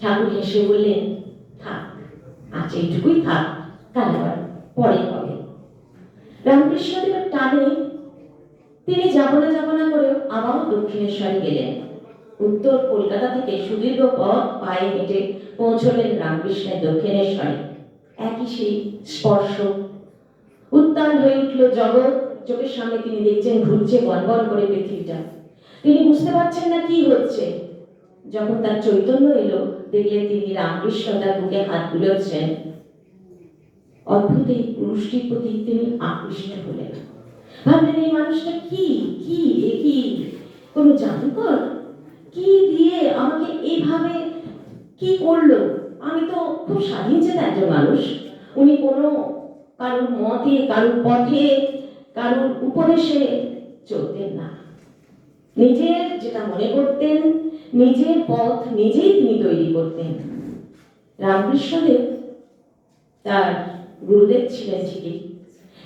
ঠাকুর হেসে বললেন, থাক, আজ এইটুকুই থাক কাল আবার পরে হবে। রামকৃষ্ণদেবের টানে, তিনি যাব না যাব না করে আবার দক্ষিণেশ্বরে গেলেন। উত্তর কলকাতা থেকে সুদীর্ঘ পথ পায়ে হেঁটে পৌঁছলেন রামকৃষ্ণের দক্ষিণেশ্বরে। একই সেই স্পর্শ। উত্তাল হয়ে উঠল জগৎ। চোখের সামনে তিনি দেখছেন ঘুরছে বনবন করে পৃথিবীটা। তিনি বুঝতে পারছেন না কি হচ্ছে। যখন তার চৈতন্য এলো, দেখলেন তিনি রামকৃষ্ণ তার বুকে হাত বুলোচ্ছেন অদ্ভুত এই পুরুষটির প্রতি তিনি আকৃষ্ট হলেন। ভাবলেন, এই মানুষটা কি? কি? এ কি? কোনো জাদুকর? কি দিয়ে আমাকে এইভাবে কি করল? আমি তো খুব স্বাধীন চেতা একজন মানুষ। উনি কোনো কারোর মতে, কারোর পথে, কারোর উপদেশে চলতেন না। নিজের যেটা মনে করতেন, নিজের পথ নিজেই তিনি তৈরি করতেন। রামকৃষ্ণদেব তার গুরুদেব ছিলেন ঠিকই,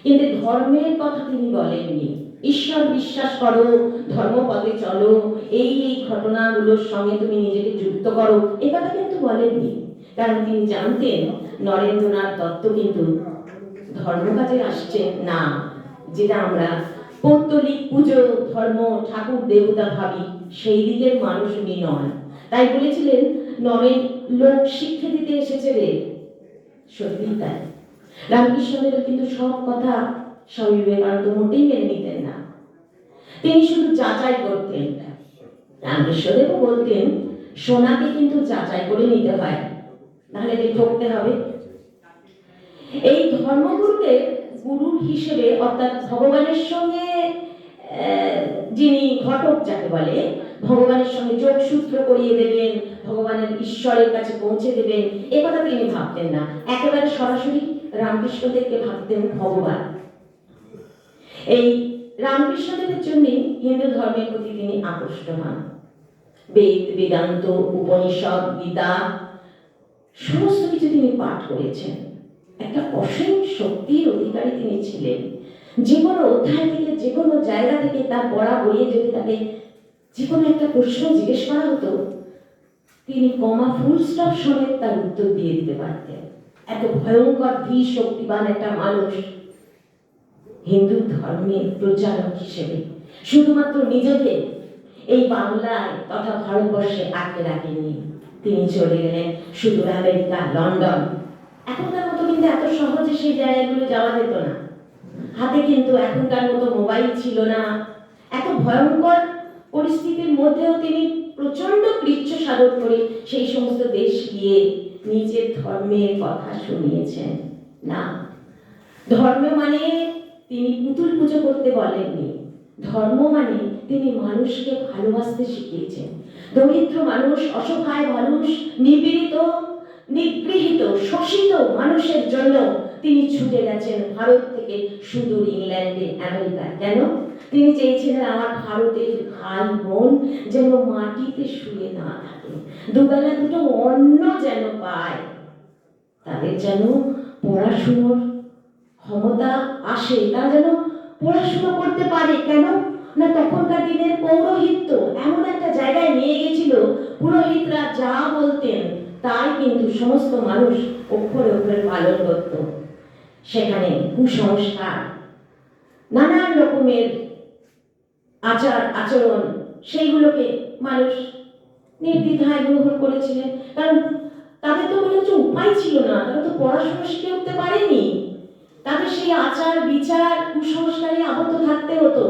কিন্তু ধর্মের কথা তিনি বলেননি। ঈশ্বর বিশ্বাস করো, ধর্মপদে চলো, এই এই ঘটনাগুলোর সঙ্গে তুমি নিজেকে যুক্ত করো, এ কথা কিন্তু বলেননি। কারণ তিনি জানতেন, নরেন্দ্রনাথ দত্ত কিন্তু ধর্ম কাজে আসছেন না, যেটা আমরা পৌত্তলিক পুজো ধর্ম ঠাকুর দেবতা ভাবি, সেই দিকের মানুষ উনি নন। তাই বলেছিলেন, নরেন লোক শিক্ষা দিতে এসেছে রে। সত্যি তাই। রামকৃষ্ণদেব কিন্তু সব কথা স্বামী বিবেকানন্দ মোটেই মেনে নিতেন না। তিনি শুধু যাচাই করতেন। রামকৃষ্ণদেবও বলতেন, সোনাকে কিন্তু যাচাই করে নিতে হয়, নাহলে ঠকতে হবে? এই ধর্মগুরুকে গুরুর হিসেবে, অর্থাৎ ভগবানের সঙ্গে যিনি ঘটক যাকে বলে, ভগবানের সঙ্গে যোগসূত্র করিয়ে দেবেন, ভগবানের ঈশ্বরের কাছে পৌঁছে দেবেন, এ কথা তিনি ভাবতেন না। একেবারে সরাসরি রামকৃষ্ণদেবকে ভাবতেন ভগবান। এই রামকৃষ্ণদেবের জন্য হিন্দু ধর্মের প্রতি তিনি আকৃষ্ট হন। বেদ, বেদান্ত, উপনিষদ, গীতা, সমস্ত কিছু তিনি পাঠ করেছেন। একটা অসীম শক্তির যে কোনো অধ্যায় থেকে যে কোনো জায়গা থেকে তার পড়া বইয়ে যদি তাকে যে কোনো একটা প্রশ্ন জিজ্ঞেস করা হতো, তিনি কমা ফুল স্টপ সমেত তার উত্তর দিয়ে দিতে পারতেন। এত ভয়ঙ্কর ধীর শক্তিবান একটা মানুষ হিন্দু ধর্মের প্রচারক হিসেবে। শুধুমাত্র নিজেকে এই বাংলায় তথা ভারতবর্ষে আটকে রাখেননি। তিনি চলে গেলেন সুদূর আমেরিকা, লন্ডন। এখনকার মতো কিন্তু এত সহজে সেই জায়গাগুলো যাওয়া যেত না। হাতে কিন্তু এখনকার মতো মোবাইল ছিল না। এত ভয়ঙ্কর পরিস্থিতির মধ্যেও তিনি প্রচণ্ড কৃচ্ছ সাধন করে সেই সমস্ত দেশ গিয়ে নিজের ধর্মের কথা শুনিয়েছেন। না, ধর্ম মানে তিনি পুতুল পুজো করতে বলেননি। ধর্ম মানে তিনি মানুষকে ভালোবাসতে শিখিয়েছেন। দরিদ্র মানুষ, অসহায় মানুষ, নিপীড়িত নিগৃহীত, শোষিত মানুষের জন্য তিনি ছুটে গেছেন ভারত থেকে সুদূর ইংল্যান্ডে আমেরিকা কেন? তিনি চেয়েছিলেন আমার ভারতের ভাই বোন যেন মাটিতে শুয়ে না থাকে। দুবেলা দুটো অন্ন যেন পায়, তাদের যেন পড়াশুনোর ক্ষমতা আসে, তারা যেন পড়াশুনো করতে পারে, কেন? না, তখনকার দিনের পৌরোহিত্য এমন একটা জায়গায় নিয়ে গেছিল, পুরোহিতরা যা বলতেন তাই কিন্তু সমস্ত মানুষ অক্ষরে অক্ষরে পালন করত। সেখানে কুসংস্কার নানান রকমের আচার, আচরণ, সেইগুলোকে মানুষ নির্দ্বিধায় গ্রহণ করেছিলেন। কারণ তাদের তো কোনো কিছু উপায় ছিল না, তারা তো পড়াশোনা শিখে উঠতে পারেনি। তাদের সেই আচার, বিচার, কুসংস্কারে আবদ্ধ থাকতে হতো।